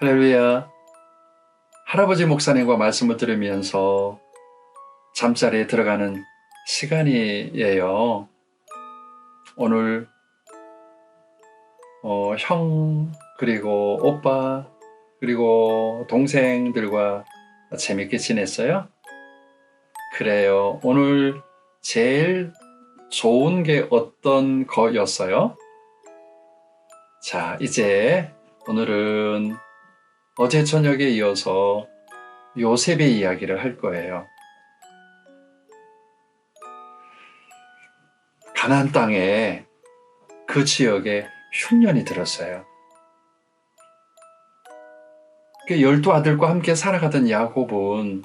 할렐루야. 할아버지 목사님과 말씀을 들으면서 잠자리에 들어가는 시간이에요. 오늘 어, 형 그리고 오빠 그리고 동생들과 재밌게 지냈어요? 그래요. 오늘 제일 좋은 게 어떤 거였어요? 자, 이제 오늘은 어제 저녁에 이어서 요셉의 이야기를 할 거예요. 가나안 땅에 그 지역에 흉년이 들었어요. 그 열두 아들과 함께 살아가던 야곱은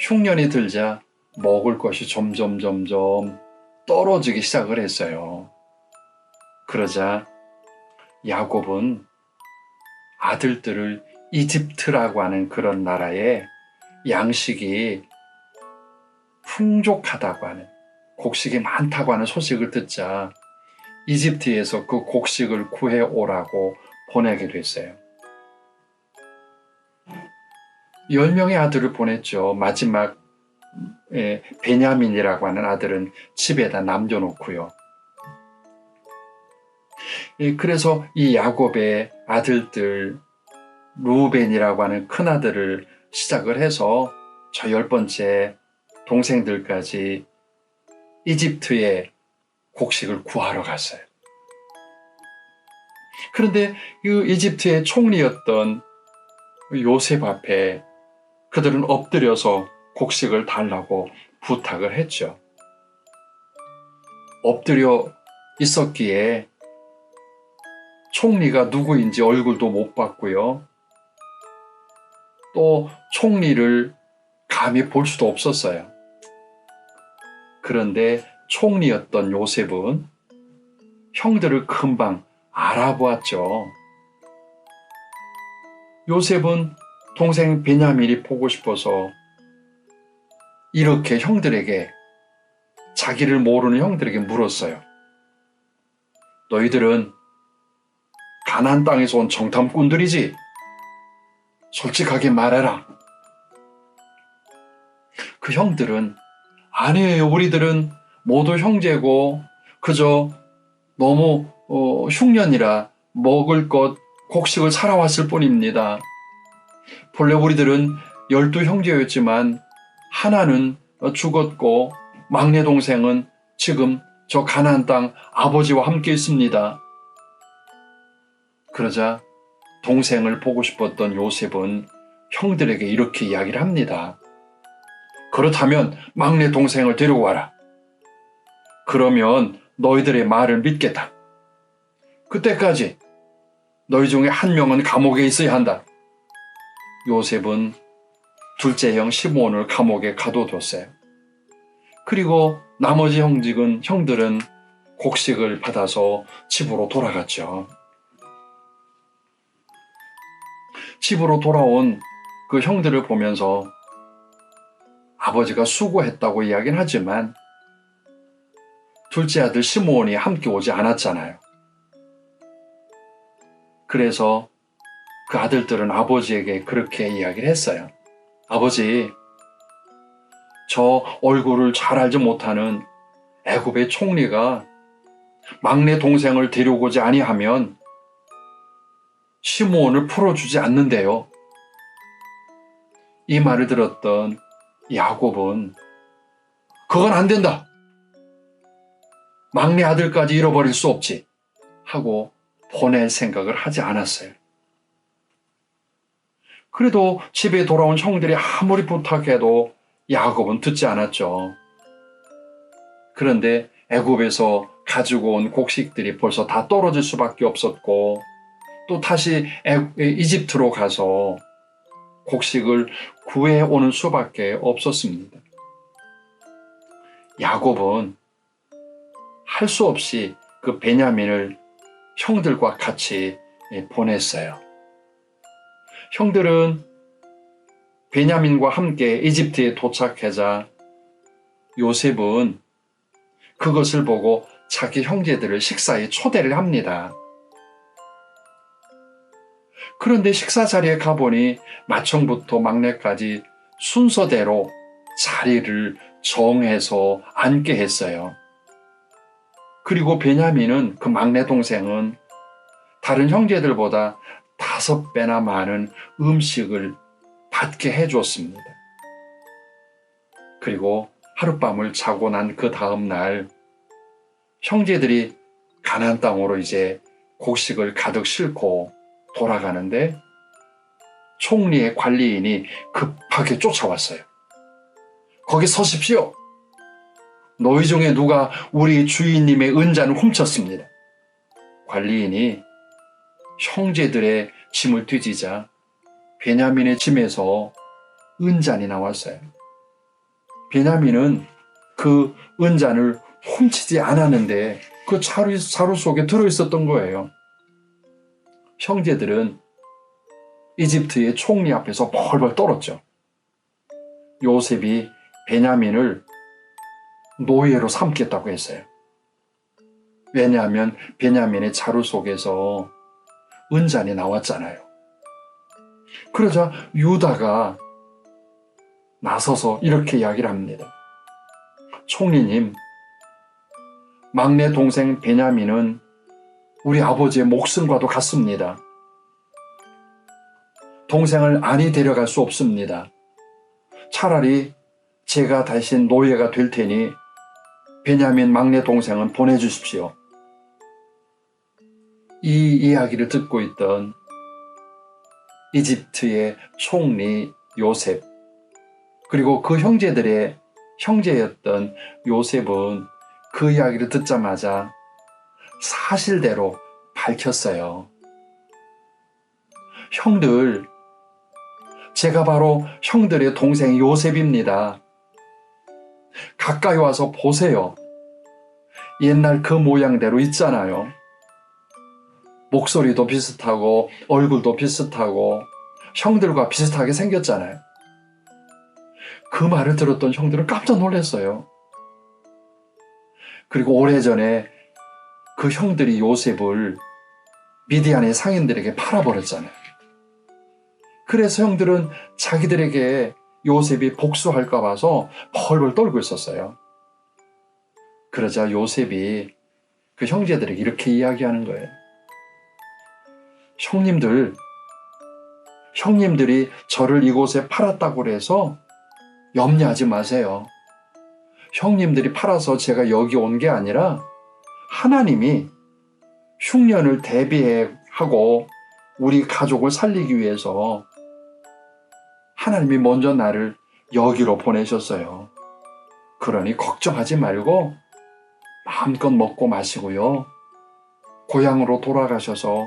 흉년이 들자 먹을 것이 점점 점점 떨어지기 시작을 했어요. 그러자 야곱은 아들들을 이집트라고 하는 그런 나라에 양식이 풍족하다고 하는 곡식이 많다고 하는 소식을 듣자 이집트에서 그 곡식을 구해 오라고 보내기로 했어요. 열 명의 아들을 보냈죠. 마지막 베냐민이라고 하는 아들은 집에다 남겨놓고요. 그래서 이 야곱의 아들들 루벤이라고 하는 큰 아들을 시작을 해서 저 열 번째 동생들까지 이집트에 곡식을 구하러 갔어요. 그런데 그 이집트의 총리였던 요셉 앞에 그들은 엎드려서 곡식을 달라고 부탁을 했죠. 엎드려 있었기에 총리가 누구인지 얼굴도 못 봤고요. 또 총리를 감히 볼 수도 없었어요. 그런데 총리였던 요셉은 형들을 금방 알아보았죠. 요셉은 동생 베냐민이 보고 싶어서 이렇게 형들에게 자기를 모르는 형들에게 물었어요. 너희들은 가난 땅에서 온 정탐꾼들이지? 솔직하게 말해라. 그 형들은 아니에요. 우리들은 모두 형제고 그저 너무 어, 흉년이라 먹을 것 곡식을 살아왔을 뿐입니다. 본래 우리들은 열두 형제였지만 하나는 죽었고 막내 동생은 지금 저 가나안 땅 아버지와 함께 있습니다. 그러자 동생을 보고 싶었던 요셉은 형들에게 이렇게 이야기를 합니다. 그렇다면 막내 동생을 데리고 와라. 그러면 너희들의 말을 믿겠다. 그때까지 너희 중에 한 명은 감옥에 있어야 한다. 요셉은 둘째 형 시몬을 감옥에 가둬뒀어요. 그리고 나머지 형직은 형들은 곡식을 받아서 집으로 돌아갔죠. 집으로 돌아온 그 형들을 보면서 아버지가 수고했다고 이야기는 하지만 둘째 아들 시므온이 함께 오지 않았잖아요. 그래서 그 아들들은 아버지에게 그렇게 이야기를 했어요. 아버지, 저 얼굴을 잘 알지 못하는 애굽의 총리가 막내 동생을 데려오지 아니하면 시므온을 풀어주지 않는데요. 이 말을 들었던 야곱은 그건 안 된다. 막내 아들까지 잃어버릴 수 없지. 하고 보낼 생각을 하지 않았어요. 그래도 집에 돌아온 형들이 아무리 부탁해도 야곱은 듣지 않았죠. 그런데 애굽에서 가지고 온 곡식들이 벌써 다 떨어질 수밖에 없었고 또 다시 이집트로 가서 곡식을 구해 오는 수밖에 없었습니다. 야곱은 할 수 없이 그 베냐민을 형들과 같이 보냈어요. 형들은 베냐민과 함께 이집트에 도착하자 요셉은 그것을 보고 자기 형제들을 식사에 초대를 합니다. 그런데 식사 자리에 가보니 맏형부터 막내까지 순서대로 자리를 정해서 앉게 했어요. 그리고 베냐민은 그 막내 동생은 다른 형제들보다 다섯 배나 많은 음식을 받게 해주었습니다. 그리고 하룻밤을 자고 난 그 다음 날 형제들이 가난 땅으로 이제 곡식을 가득 싣고 돌아가는데 총리의 관리인이 급하게 쫓아왔어요. 거기 서십시오. 너희 중에 누가 우리 주인님의 은잔을 훔쳤습니다. 관리인이 형제들의 짐을 뒤지자 베냐민의 짐에서 은잔이 나왔어요. 베냐민은 그 은잔을 훔치지 않았는데 그 자루, 자루 속에 들어있었던 거예요. 형제들은 이집트의 총리 앞에서 벌벌 떨었죠. 요셉이 베냐민을 노예로 삼겠다고 했어요. 왜냐하면 베냐민의 자루 속에서 은잔이 나왔잖아요. 그러자 유다가 나서서 이렇게 이야기를 합니다. 총리님, 막내 동생 베냐민은 우리 아버지의 목숨과도 같습니다. 동생을 안이 데려갈 수 없습니다. 차라리 제가 대신 노예가 될 테니 베냐민 막내 동생은 보내주십시오. 이 이야기를 듣고 있던 이집트의 총리 요셉, 그리고 그 형제들의 형제였던 요셉은 그 이야기를 듣자마자 사실대로 밝혔어요. 형들, 제가 바로 형들의 동생 요셉입니다. 가까이 와서 보세요. 옛날 그 모양대로 있잖아요. 목소리도 비슷하고 얼굴도 비슷하고 형들과 비슷하게 생겼잖아요. 그 말을 들었던 형들은 깜짝 놀랐어요. 그리고 오래전에 그 형들이 요셉을 미디안의 상인들에게 팔아버렸잖아요. 그래서 형들은 자기들에게 요셉이 복수할까 봐서 벌벌 떨고 있었어요. 그러자 요셉이 그 형제들에게 이렇게 이야기하는 거예요. 형님들, 형님들이 저를 이곳에 팔았다고 해서 염려하지 마세요. 형님들이 팔아서 제가 여기 온 게 아니라 하나님이 흉년을 대비하고 우리 가족을 살리기 위해서 하나님이 먼저 나를 여기로 보내셨어요. 그러니 걱정하지 말고 마음껏 먹고 마시고요. 고향으로 돌아가셔서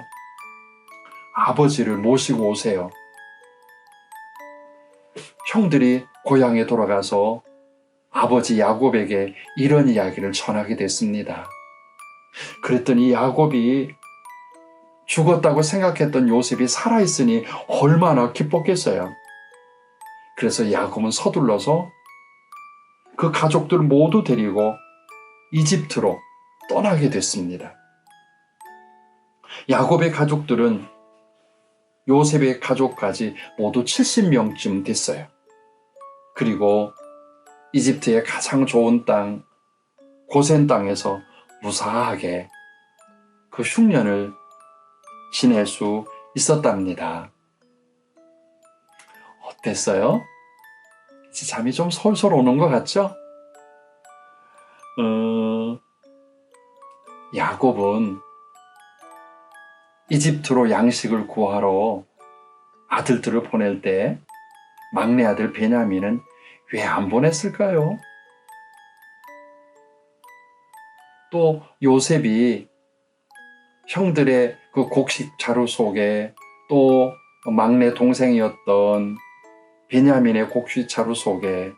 아버지를 모시고 오세요. 형들이 고향에 돌아가서 아버지 야곱에게 이런 이야기를 전하게 됐습니다. 그랬더니 야곱이 죽었다고 생각했던 요셉이 살아있으니 얼마나 기뻤겠어요. 그래서 야곱은 서둘러서 그 가족들 모두 데리고 이집트로 떠나게 됐습니다. 야곱의 가족들은 요셉의 가족까지 모두 70명쯤 됐어요. 그리고 이집트의 가장 좋은 땅, 고센 땅에서 무사하게 그 흉년을 지낼 수 있었답니다. 어땠어요? 이제 잠이 좀 솔솔 오는 것 같죠? 어, 야곱은 이집트로 양식을 구하러 아들들을 보낼 때 막내 아들 베냐민은 왜 안 보냈을까요? 또 요셉이 형들의 그 곡식 자루 속에 또 막내 동생이었던 베냐민의 곡식 자루 속에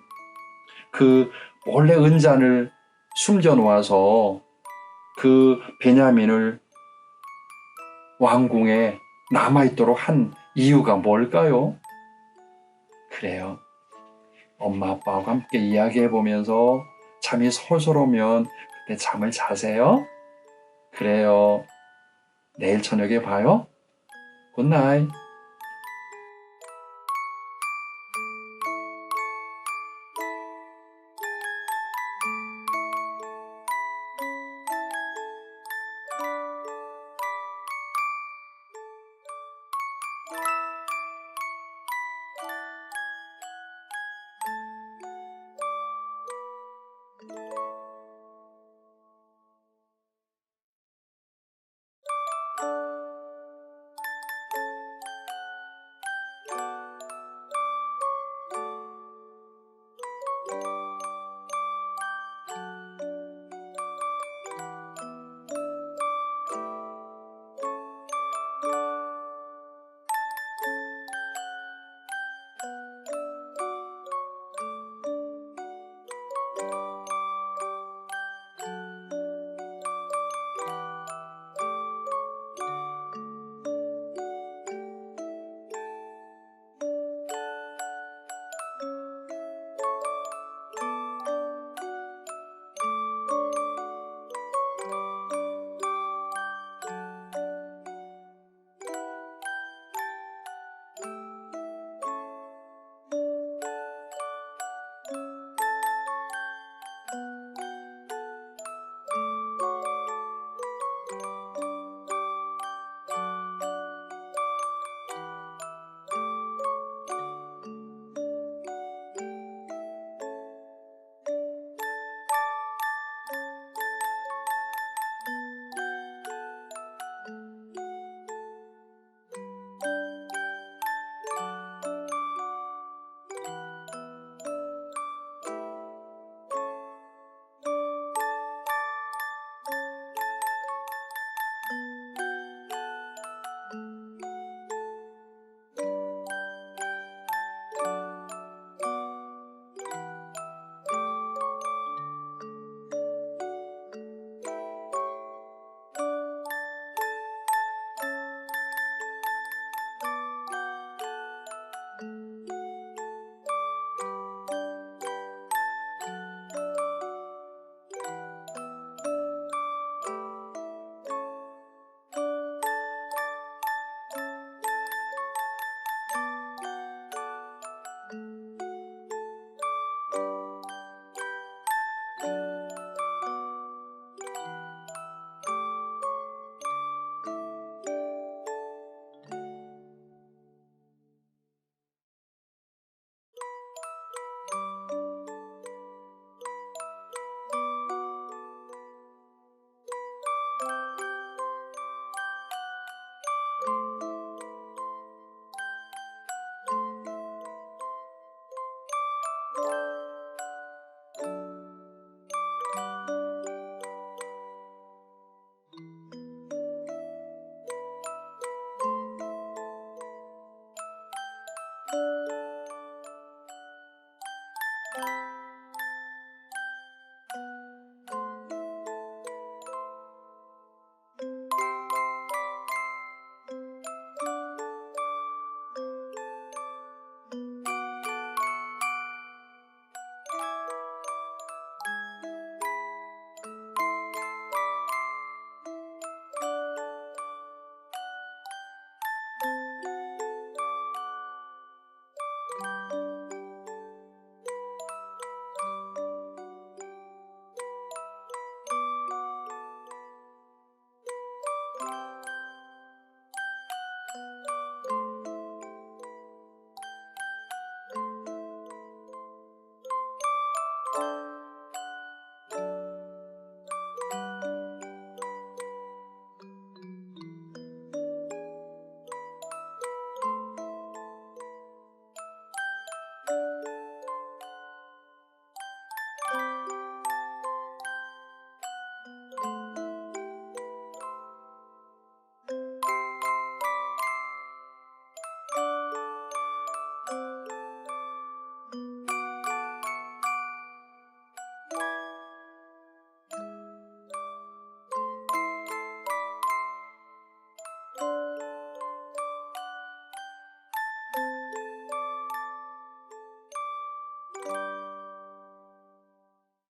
그 원래 은잔을 숨겨 놓아서 그 베냐민을 왕궁에 남아 있도록 한 이유가 뭘까요? 그래요. 엄마 아빠와 함께 이야기해 보면서 잠이 솔솔 오면 잠을 자세요. 그래요. 내일 저녁에 봐요. 굿나잇.